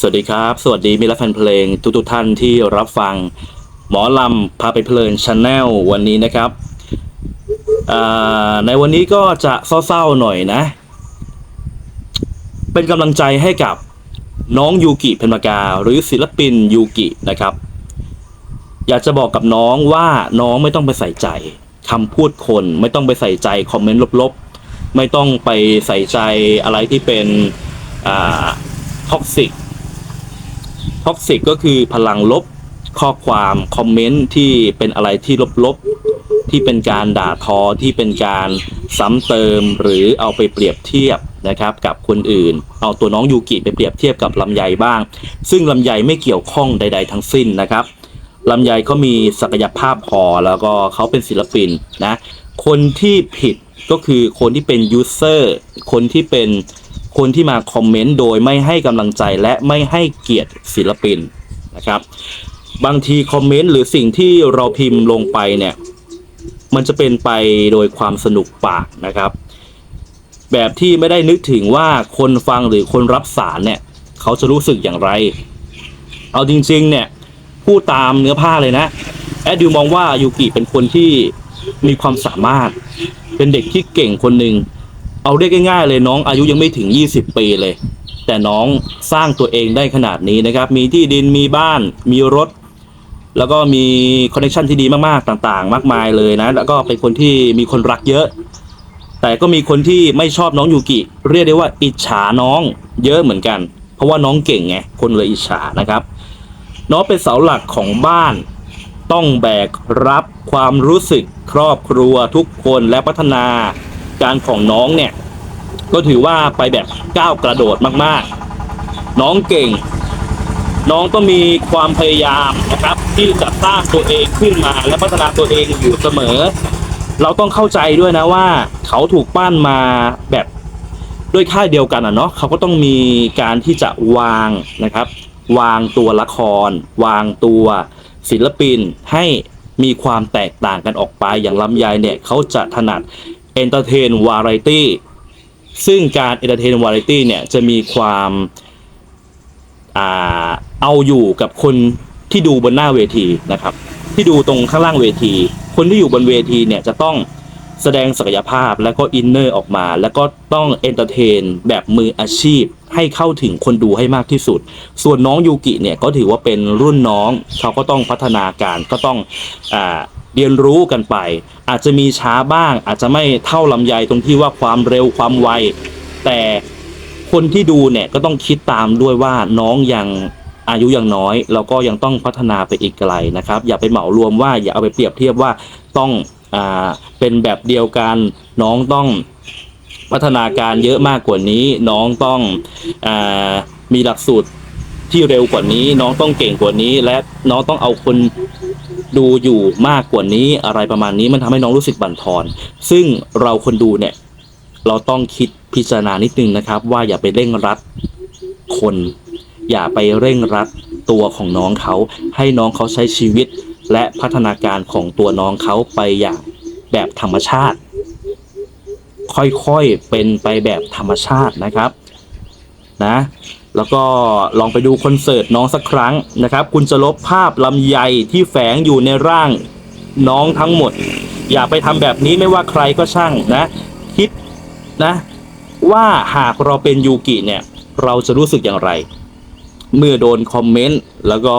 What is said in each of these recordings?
สวัสดีครับ สวัสดีมิตรแฟนเพลงทุกทท่านที่รับฟัง หมอลำพาไปเพลินชาแนลวันนี้นะครับในวันนี้ก็จะเศร้าๆหน่อยนะ เป็นกำลังใจให้กับน้องยูกิเพนมากา หรือศิลปินยูกินะครับ อยากจะบอกกับน้องว่าน้องไม่ต้องไปใส่ใจคำพูดคน ไม่ต้องไปใส่ใจคอมเมนต์ลบๆ ไม่ต้องไปใส่ใจอะไรที่เป็นท็อกซิก ท็อกซิกก็คือพลังลบข้อความคอมเมนต์ที่เป็นอะไรที่ลบๆ ที่เป็นการด่าทอที่เป็นการซ้ำเติมหรือเอาไปเปรียบเทียบนะครับกับคนอื่น เอาตัวน้องยูกิไปเปรียบเทียบกับลำไยบ้าง ซึ่งลำไยไม่เกี่ยวข้องใด ๆ ทั้งสิ้นนะครับลำไยเขามีศักยภาพพอแล้วก็เขาเป็นศิลปินนะคนที่ผิดก็คือคนที่เป็นยูเซอร์คนที่เป็น คนที่มาคอมเมนต์โดยไม่ให้กำลังใจและไม่ให้เกียรติศิลปินนะครับ บางทีคอมเมนต์หรือสิ่งที่เราพิมพ์ลงไปเนี่ย มันจะเป็นไปโดยความสนุกปากนะครับ แบบที่ไม่ได้นึกถึงว่าคนฟังหรือคนรับสารเนี่ย เขาจะรู้สึกอย่างไร เอาจริงๆเนี่ยพูดตามเนื้อผ้าเลยนะ แอดดิวมองว่ายูกิเป็นคนที่มีความสามารถ เป็นเด็กที่เก่งคนหนึ่ง เอาเรียกง่ายๆเลยน้องอายุยังไม่ถึง 20 ปีเลย แต่น้องสร้างตัวเองได้ขนาดนี้นะครับ มีที่ดินมีบ้าน มีรถ แล้วก็มีคอนเนคชันที่ดีมากๆต่างๆ มากมายเลยนะ แล้วก็เป็นคนที่มีคนรักเยอะ แต่ก็มีคนที่ไม่ชอบน้องยูกิเรียกได้ว่าอิจฉาน้องเยอะเหมือนกัน เพราะว่าน้องเก่งไงคนเลยอิจฉานะครับ น้องเป็นเสาหลักของบ้านต้องแบกรับความรู้สึกครอบครัวทุกคนและพัฒนา การของน้องเนี่ย ก็ถือว่าไปแบบก้าวกระโดดมากๆ น้องเก่ง น้องต้องมีความพยายามนะครับ ที่จะสร้างตัวเองขึ้นมาและพัฒนาตัวเองอยู่เสมอ เราต้องเข้าใจด้วยนะว่า เขาถูกปั้นมาแบบด้วยค่ายเดียวกันอะเนาะเขาก็ต้องมีการที่จะวางนะครับ วางตัวละคร วางตัวศิลปินให้มีความแตกต่างกันออกไปอย่างลำไยเนี่ยเขาจะถนัด เอนเตอร์เทนวาไรตี้ซึ่งการเอนเตอร์เทนวาไรตี้เนี่ยจะมีความอ่าเอาอยู่กับคนที่ดูบนหน้าเวทีนะครับ ที่ดูตรงข้างล่างเวที คนที่อยู่บนเวทีเนี่ยจะต้องแสดงศักยภาพแล้วก็อินเนอร์ออกมา แล้วก็ต้องเอนเตอร์เทนแบบมืออาชีพให้เข้าถึงคนดูให้มากที่สุด ส่วนน้องยูกิเนี่ยก็ถือว่าเป็นรุ่นน้อง เขาก็ต้องพัฒนาการก็ต้องอ่า เรียนรู้กันไป อาจจะมีช้าบ้าง อาจจะไม่เท่าลำไยตรงที่ว่าความเร็วความไว แต่คนที่ดูเนี่ยก็ต้องคิดตามด้วยว่าน้องยังอายุยังน้อย แล้วก็ยังต้องพัฒนาไปอีกไกลนะครับ อย่าไปเหมารวมว่าอย่าเอาไปเปรียบเทียบว่าต้องอ่าเป็นแบบเดียวกันน้องต้องพัฒนาการเยอะมากกว่านี้น้องต้องอามีหลักสูตร ที่เร็วกว่านี้ น้องต้องเก่งกว่านี้ และน้องต้องเอาคนดูอยู่มากกว่านี้อะไรประมาณนี้มันทำให้น้องรู้สึกบั่นทอน ซึ่งเราคนดูเนี่ย เราต้องคิดพิจารณานิดนึงนะครับ ว่าอย่าไปเร่งรัดคน อย่าไปเร่งรัดตัวของน้องเขา ให้น้องเขาใช้ชีวิตและพัฒนาการของตัวน้องเขาไปอย่างแบบธรรมชาติ ค่อยๆเป็นไปแบบธรรมชาตินะครับ นะแล้วก็ลองไปดูคอนเสิร์ตน้องสักครั้งนะครับ คุณจะลบภาพลำไยที่แฝงอยู่ในร่างน้องทั้งหมด อย่าไปทำแบบนี้ไม่ว่าใครก็ช่างนะ คิดนะว่าหากเราเป็นยูกิเนี่ย เราจะรู้สึกอย่างไร เมื่อโดนคอมเมนต์แล้วก็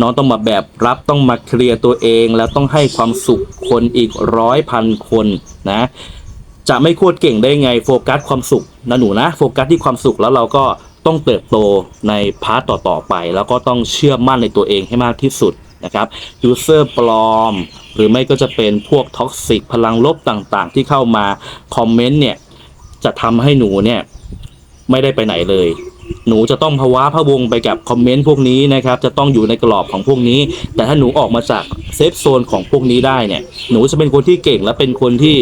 น้องต้องมาแบบรับต้องมาเคลียร์ตัวเอง แล้วต้องให้ความสุขคนอีกร้อยพันคนนะ จะไม่โคตรเก่งได้ไงโฟกัสความสุขนะหนูนะโฟกัสที่ความสุขแล้วเราก็ต้องเติบโตในพาร์ตต่อๆไป แล้วก็ต้องเชื่อมั่นในตัวเองให้มากที่สุดนะครับยูเซอร์ปลอม หรือไม่ก็จะเป็นพวกท็อกซิกพลังลบต่างๆ ที่เข้ามาคอมเมนต์เนี่ย จะทำให้หนูเนี่ย ไม่ได้ไปไหนเลย หนูจะต้องภาวะพะวงไปกับคอมเมนต์พวกนี้นะครับ จะต้องอยู่ในกรอบของพวกนี้ แต่ถ้าหนูออกมาจากเซฟโซนของพวกนี้ได้เนี่ย หนูจะเป็นคนที่เก่งและเป็นคนที่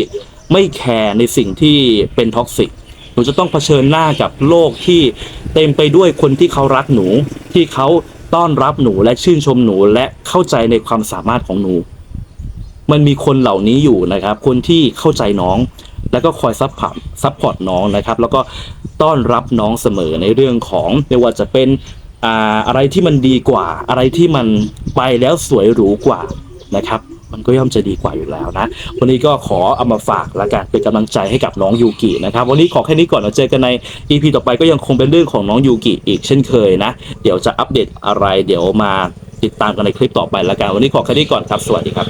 ไม่แคร์ในสิ่งที่เป็นท็อกซิกหนูจะต้องเผชิญหน้ากับโลกที่เต็มไปด้วยคนที่เขารักหนู ที่เขาต้อนรับหนูและชื่นชมหนูและเข้าใจในความสามารถของหนู มันมีคนเหล่านี้อยู่นะครับ คนที่เข้าใจน้อง แล้วก็คอยซัพพอร์ตซัพพอร์ตน้องนะครับ แล้วก็ต้อนรับน้องเสมอในเรื่องของไม่ว่าจะเป็นอะไรที่มันดีกว่า อะไรที่มันไปแล้วสวยหรูกว่านะครับ มันก็ย่อมจะดีกว่าอยู่แล้วนะ วันนี้ก็ขอเอามาฝากละกันเป็นกำลังใจให้กับน้องยูกินะครับ วันนี้ขอแค่นี้ก่อนเราเจอกันใน EP ต่อไปก็ยังคงเป็นเรื่องของน้องยูกิอีกเช่นเคยนะ เดี๋ยวจะอัปเดตอะไร เดี๋ยวมาติดตามกันในคลิปต่อไปละกัน วันนี้ขอแค่นี้ก่อนครับ สวัสดีครับ